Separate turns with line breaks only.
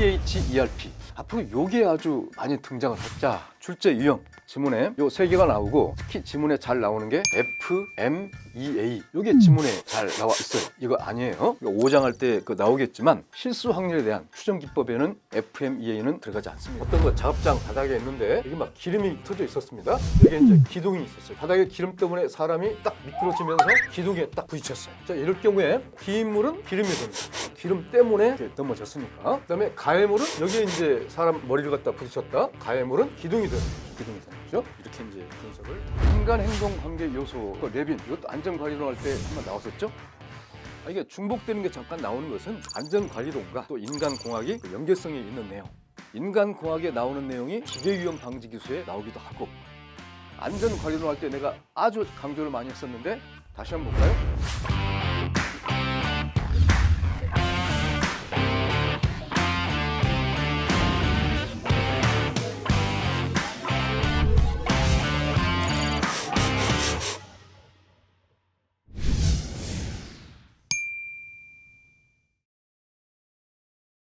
CHERP 앞으로 요게 아주 많이 등장을 하죠. 자, 출제 유형 지문에 요 세 개가 나오고 특히 지문에 잘 나오는 게 FMEA 요게 지문에 잘 나와 있어요. 이거 아니에요. 5장 할 때 그 나오겠지만 실수 확률에 대한 추정 기법에는 FMEA는 들어가지 않습니다. 어떤 거 작업장 바닥에 있는데 여기 막 기름이 터져 있었습니다. 여기 이제 기둥이 있었어요. 바닥에 기름 때문에 사람이 딱 미끄러지면서 기둥에 딱 부딪혔어요. 자, 이럴 경우에 비인물은 기름이 됩니다. 기름 때문에 이렇게 넘어졌으니까. 그다음에 가해물은 여기에 이제 사람 머리를 갖다 부딪혔다. 가해물은 기둥이 되는 거죠. 기둥이 되는 거죠. 이렇게 이제 분석을. 인간 행동 관계 요소, 그 레빈 이것도 안전관리론 할 때 한번 나왔었죠. 아, 이게 중복되는 게 잠깐 나오는 것은 안전관리론과 또 인간공학이 그 연계성이 있는 내용. 인간공학에 나오는 내용이 기계위험 방지 기술에 나오기도 하고 안전관리론 할 때 내가 아주 강조를 많이 했었는데 다시 한번 볼까요?